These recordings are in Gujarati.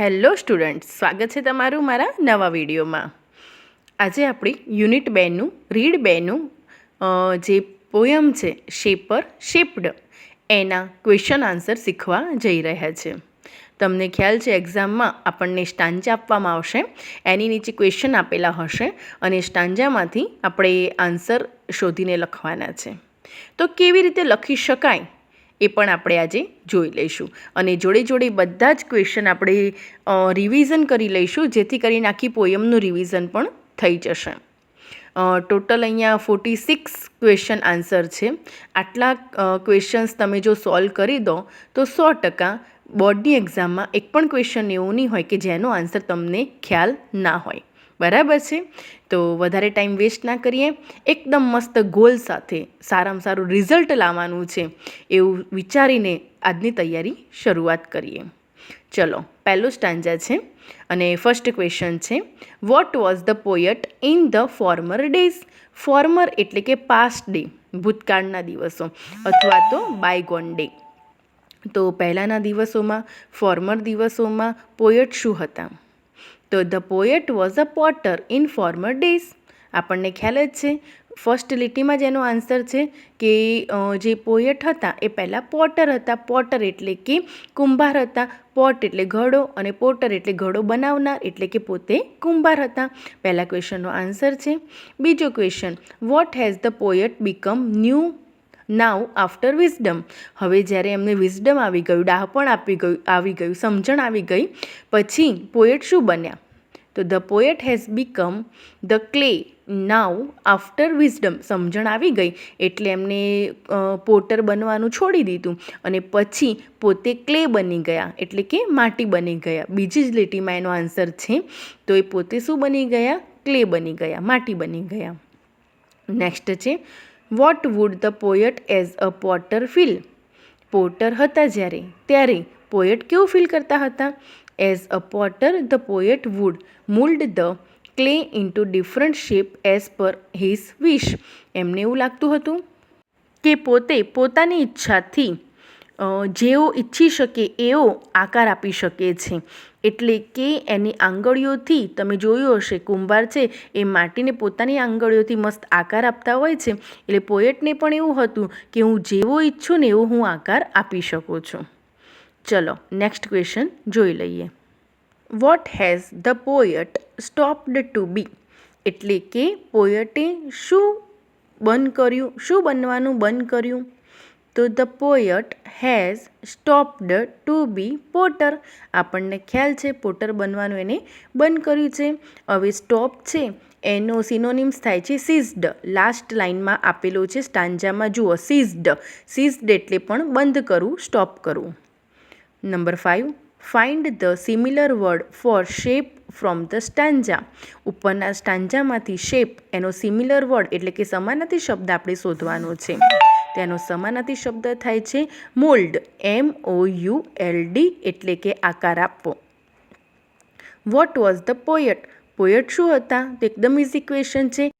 હેલો સ્ટુડન્ટ, સ્વાગત છે તમારું મારા નવા વિડીયોમાં. આજે આપણી યુનિટ બેનું, રીડ બેનું જે પોયમ છે, શેપર, શેપ્ડ, એના ક્વેશ્ચન આન્સર શીખવા જઈ રહ્યા છે. તમને ખ્યાલ છે, એક્ઝામમાં આપણને સ્ટાંજા આપવામાં આવશે, એની નીચે ક્વેશ્ચન આપેલા હશે, અને સ્ટાંજામાંથી આપણે આન્સર શોધીને લખવાના છે. તો કેવી રીતે લખી શકાય? એ પણ આપણે આજે જોઈ લઈશું. અને જોડે જોડે બધા જ ક્વેશ્ચન આપણે રિવિઝન કરી લઈશું, જેથી કરીને આખી પોયમનું રિવિઝન પણ થઈ જશે. ટોટલ અહીંયા ફોર્ટી સિક્સ ક્વેશ્ચન આન્સર છે. આટલા ક્વેશ્ચન્સ તમે જો સોલ્વ કરી દો, તો સો ટકા બોર્ડની એક્ઝામમાં એક પણ ક્વેશ્ચન એવું નહીં હોય કે જેનો આન્સર તમને ખ્યાલ ના હોય. બરાબર છે? તો વધારે ટાઈમ વેસ્ટ ના કરીએ. એકદમ મસ્ત ગોલ સાથે સારામાં સારું રિઝલ્ટ લાવવાનું છે એવું વિચારીને આજની તૈયારી શરૂઆત કરીએ. ચલો, પહેલો સ્ટાંજા છે અને ફર્સ્ટ ક્વેશ્ચન છે what was the poet in the former days former એટલે કે પાસ્ટ ડે ભૂતકાળના દિવસો અથવા તો બાયગોન ડે તો પહેલાંના દિવસોમાં ફોર્મર દિવસોમાં પોયટ શું હતા? તો the poet was a potter in former days. આપણને ખ્યાલ જ છે. ફર્સ્ટ લીટીમાં જ એનો આન્સર છે કે જે પોએટ હતા એ પહેલાં પોટર હતા. પોટર એટલે કે કુંભાર હતા. પોટ એટલે ઘડો અને પોટર એટલે ઘડો બનાવનાર એટલે કે પોતે કુંભાર હતા. પહેલા ક્વેશ્ચનનો આન્સર છે. બીજો question, what has the poet become new now after wisdom? હવે જ્યારે એમને વિઝડમ આવી ગયું ડાહપણ આપી ગયું, આવી ગયું, સમજણ આવી ગઈ, પછી પોએટ શું બન્યા? તો the poet has become the clay now after wisdom સમજણ આવી ગઈ એટલે એમને પોટર બનવાનું છોડી દીધું અને પછી પોતે ક્લે બની ગયા એટલે કે માટી બની ગયા. બીજી જ લીટીમાં એનો આન્સર છે, તો એ પોતે શું બની ગયા? ક્લે બની ગયા, માટી બની ગયા. નેક્સ્ટ છે, what would the poet as a potter feel? Potter હતા જ્યારે, ત્યારે પોયટ કેવું ફીલ કરતા હતા? As a potter, the poet would mould the clay into different shape as per his wish. એમને એવું લાગતું હતું કે પોતે પોતાની ઈચ્છાથી જેઓ ઈચ્છી શકે એવો આકાર આપી શકે છે. એટલે કે એની આંગળીઓથી તમે જોયું હશે, કુંભાર છે એ માટીને પોતાની આંગળીઓથી મસ્ત આકાર આપતા હોય છે. એટલે પોએટને પણ એવું હતું કે હું જેવો ઈચ્છું ને એવો હું આકાર આપી શકું છું. ચલો નેક્સ્ટ ક્વેશ્ચન જોઈ લઈએ. What has the poet stopped to be એટલે કે પોયટે શું બંધ કર્યું, શું બનવાનું બંધ કર્યું? તો the poet has stopped to be potter આપણને ખ્યાલ છે, પોટર બનવાનું એને બંધ કર્યું છે. હવે સ્ટોપ છે, એનો સિનોનિમ્સ થાય છે સિઝડ લાસ્ટ લાઇનમાં આપેલો છે સ્ટાન્જામાં જુઓ સિઝડ સિઝડ એટલે પણ બંધ કરવું સ્ટોપ કરવું. Number five find the similar word for shape from the stanza ઉપરના સ્ટાન્જામાંથી શેપ એનો સિમિલર વર્ડ એટલે કે સમાનાર્થી શબ્દ આપણે શોધવાનો છે. તેનો સમાનાર્થી શબ્દ થાય છે mould M O U L D એટલે કે આકાર આપવો. What was the poet poet શું હતા? તો એકદમ ઇઝી ક્વેશ્ચન છે.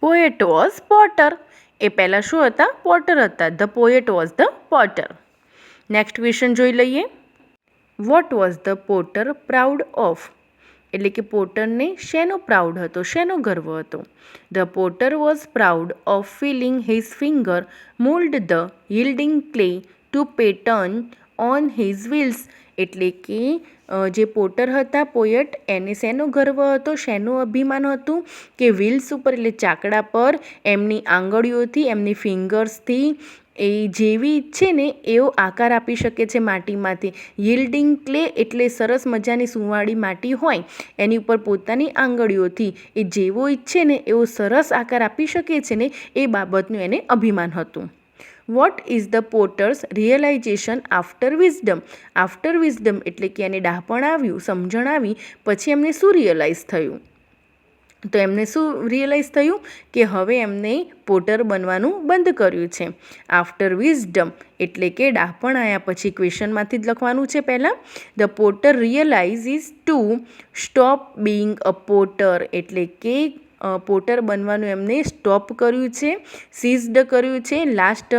પોએટ વોઝ પોટર એ પહેલાં શું હતા? પોટર હતા. The poet was the potter next question જોઈ લઈએ. What was the potter proud of એટલે કે પોટરને શેનો પ્રાઉડ હતો, શેનો ગર્વ હતો? The potter was proud of filling his finger mould the yielding clay to pattern on his wheels. એટલે કે જે પોટર હતા, પોયટ, એને શેનો ગર્વ હતો, શેનું અભિમાન હતું કે વ્હીલ્સ ઉપર, એટલે ચાકડા પર, એમની આંગળીઓથી, એમની ફિંગર્સથી, એ જેવી ઈચ્છે ને, એવો આકાર આપી શકે છે માટીમાંથી. યિલ્ડિંગ ક્લે એટલે સરસ મજાની સુંવાળી માટી હોય, એની ઉપર પોતાની આંગળીઓથી. એ જેવો ઈચ્છે ને, એવો સરસ આકાર આપી શકે છે ને, એ બાબતનું એને અભિમાન હતું. What is the potter's realization after wisdom after wisdom એટલે કે એને ડાહપણ આવ્યું સમજણ આવી પછી એમને શું રિયલાઇઝ થયું? તો એમને શું રિયલાઇઝ થયું? કે હવે એમને પોટર બનવાનું બંધ કર્યું છે. આફ્ટર વિઝડમ એટલે કે ડાહપણ આવ્યા પછી ક્વેશ્ચનમાંથી જ લખવાનું છે પહેલાં. The potter realize is to stop being a potter એટલે કે પોટર બનવાનું એમને સ્ટોપ કર્યું છે, સીઝડ કર્યું છે. લાસ્ટ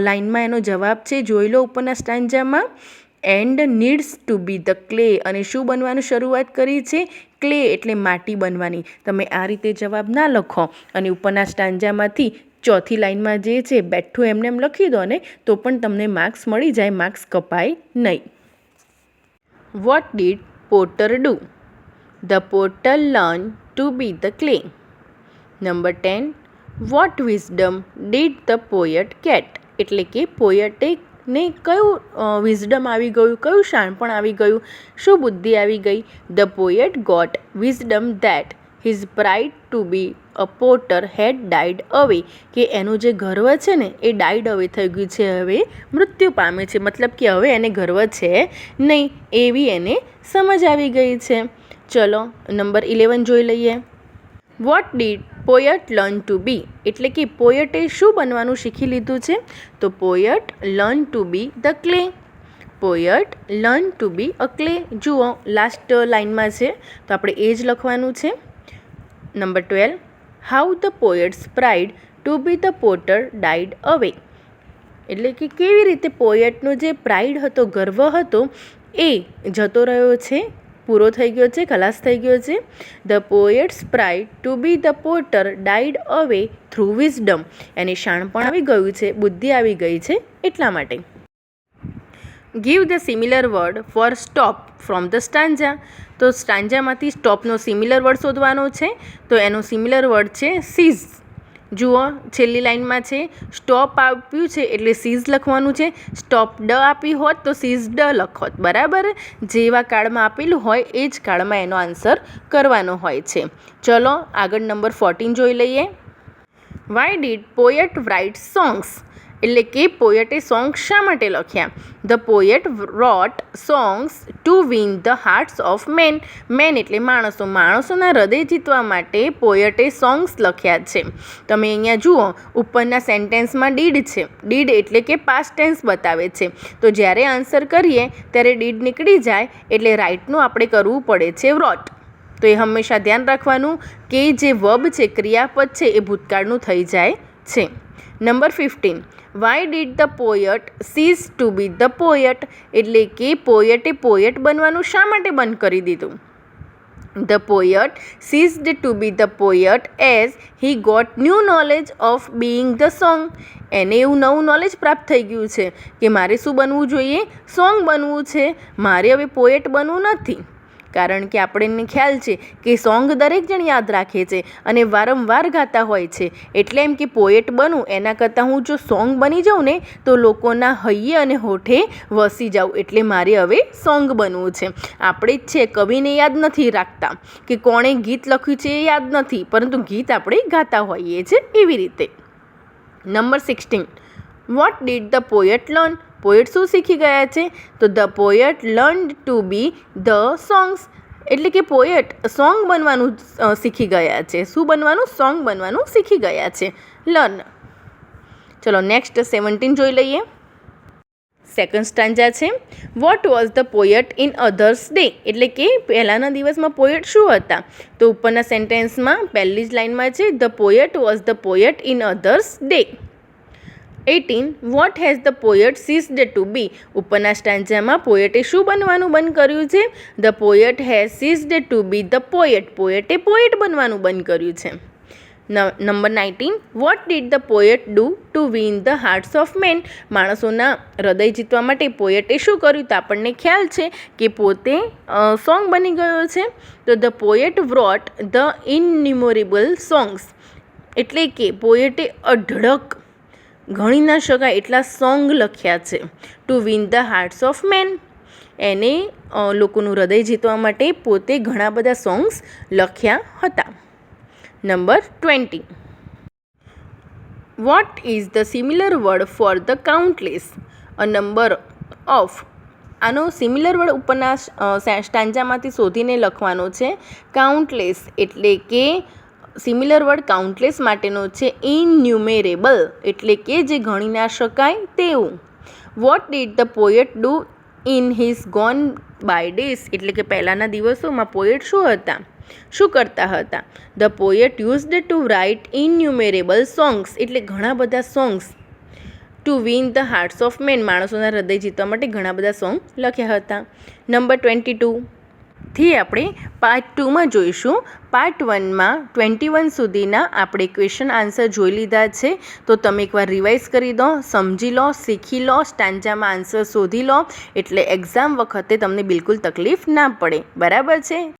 લાઇનમાં એનો જવાબ છે, જોઈ લો ઉપરના સ્ટાન્જામાં and needs to be the clay. અને શું બનવાનું શરૂઆત કરી છે? ક્લે એટલે માટી બનવાની. તમે આ રીતે જવાબ ના લખો. અને ઉપરના સ્ટાંજામાંથી ચોથી લાઇનમાં જે છે, બેઠું એમને એમ લખી દો ને, તો પણ તમને માર્ક્સ મળી જાય, માર્ક્સ કપાય નહીં. What did potter do? The potter learn to be the clay number ten what wisdom did the poet get એટલે કે પોયટે ને કયું વિઝડમ આવી ગયું, કયું શાણપણ આવી ગયું, શું બુદ્ધિ આવી ગઈ? The poet got wisdom that his pride to be a potter had died away કે એનું જે ગર્વ છે ને, એ ડાઈડ અવે થઈ ગયું છે હવે, મૃત્યુ પામે છે. મતલબ કે હવે એને ગર્વ છે નહીં, એવી એને સમજ આવી ગઈ છે. ચલો, નંબર ઇલેવન જોઈ લઈએ. What did poet learn to be એટલે કે પોયટે શું બનવાનું શીખી લીધું છે? તો poet learn to be the clay poet learn to be a clay જુઓ લાસ્ટ લાઇનમાં છે. તો આપણે એ જ લખવાનું છે. Number twelve how the poet's pride to be the potter died away એટલે કે કેવી રીતે પોયટનો જે પ્રાઇડ હતો, ગર્વ હતો, એ જતો રહ્યો છે પૂરો થઈ ગયો છે, ખલાસ થઈ ગયો છે. The poet's pride to be the potter died away through wisdom એની શાણપણ આવી ગયું છે, બુદ્ધિ આવી ગઈ છે, એટલા માટે. Give the similar word for stop from the stanza તો સ્ટાન્જામાંથી સ્ટોપનો સિમિલર વર્ડ શોધવાનો છે. તો એનો સિમિલર વર્ડ છે સીઝ જુઓ, છેલ્લી લાઇનમાં છે, સ્ટોપ આપ્યું છે એટલે સીઝ લખવાનું છે. સ્ટોપ ડ આપી હોત તો સીઝ ડ લખોત, બરાબર? જેવા કાળમાં આપેલું હોય, એ જ કાળમાં એનો આન્સર કરવાનો હોય છે. ચલો, આગળ નંબર ફોર્ટીન જોઈ લઈએ. Why did poet write songs એટલે કે પોયટે સોંગ શા માટે લખ્યા? The poet wrote songs to win the hearts of men men એટલે માણસો. માણસોના હૃદય જીતવા માટે પોયટે સોંગ્સ લખ્યા છે. તમે અહીંયા જુઓ, ઉપરના સેન્ટેન્સમાં ડીડ છે. ડીડ એટલે કે પાસ્ટ ટેન્સ બતાવે છે. તો જ્યારે આન્સર કરીએ, ત્યારે ડીડ નીકળી જાય, એટલે રાઇટનું આપણે કરવું પડે છે રોટ તો એ હંમેશા ધ્યાન રાખવાનું કે જે વબ છે, ક્રિયાપદ છે, એ ભૂતકાળનું થઈ જાય છે. Number fifteen why did the poet cease to be the poet એટલે કે પોયટે પોયટ બનવાનું શા માટે બંધ કરી દીધું? The poet ceased to be the poet as he got new knowledge of being the song એને એવું નવું નોલેજ પ્રાપ્ત થઈ ગયું છે કે મારે શું બનવું જોઈએ? સોંગ બનવું છે. મારે હવે પોએટ બનવું નથી. કારણ કે આપણને ખ્યાલ છે કે સોંગ દરેક જણ યાદ રાખે છે અને વારંવાર ગાતા હોય છે. એટલે એમ કે પોએટ બનું, એના કરતાં હું જો સોંગ બની જાઉં ને, તો લોકોના હૈયે અને હોઠે વસી જાઉં. એટલે મારે હવે સોંગ બનવું છે. આપણે જ છે, કવિને યાદ નથી રાખતા કે કોણે ગીત લખ્યું છે એ યાદ નથી, પરંતુ ગીત આપણે ગાતા હોઈએ છીએ એવી રીતે. Number sixteen. What did the poet learn poet શું શીખી ગયા છે? તો the poet learn to be the songs. એટલે કે પોએટ સોંગ બનવાનું શીખી ગયા છે. શું બનવાનું? સોંગ બનવાનું શીખી ગયા છે. લર્ન. ચલો નેક્સ્ટ સેવન્ટીન જોઈ લઈએ. સેકન્ડ સ્ટાન્જા છે. What was the poet in others day? એટલે કે પહેલાંના દિવસમાં પોયટ શું હતા? તો ઉપરના સેન્ટેન્સમાં પહેલી જ લાઇનમાં છે, the poet was the poet in others day. Eighteen what has the poet ceased to be ઉપરના સ્ટાન્જામાં પોયટે શું બનવાનું બંધ કર્યું છે? The poet has ceased to be the poet પોયટે poet બનવાનું બંધ કર્યું છે. Number nineteen what did the poet do to win the hearts of men માણસોના હૃદય જીતવા માટે પોયટે શું કર્યું? તો આપણને ખ્યાલ છે કે પોતે સોંગ બની ગયો છે. તો the poet wrote the innumerable songs એટલે કે પોયટે અઢળક ગણી ના શકાય એટલા સોંગ લખ્યા છે. To win the hearts of men એને લોકોનું હૃદય જીતવા માટે પોતે ઘણા બધા સોંગ્સ લખ્યા હતા. Number twenty what is the similar word for the countless a number of આનો સિમિલર વર્ડ ઉપરના સ્ટાંજામાંથી શોધીને લખવાનો છે. કાઉન્ટલેસ એટલે કે સિમિલર વર્ડ કાઉન્ટલેસ માટેનો છે ઇન્યુમેરેબલ એટલે કે જે ગણી ના શકાય તેવું. What did the poet do in his gone by days એટલે કે પહેલાંના દિવસોમાં પોએટ શું હતા? શું કરતા હતા? The poet used to write innumerable songs એટલે ઘણા બધા songs to win the hearts of men માણસોના હૃદય જીતવા માટે ઘણા બધા સોંગ લખ્યા હતા. નંબર ટ્વેન્ટી ટુ થી આપણે પાર્ટ ટુમાં જોઈશું. પાર્ટ વનમાં ટ્વેન્ટી વન સુધીના આપણે ક્વેશ્ચન આન્સર જોઈ લીધા છે. તો તમે એકવાર રિવાઇઝ કરી દો, સમજી લો, શીખી લો સ્ટાન્જામાં આન્સર શોધી લો. એટલે એક્ઝામ વખતે તમને બિલકુલ તકલીફ ના પડે. બરાબર છે?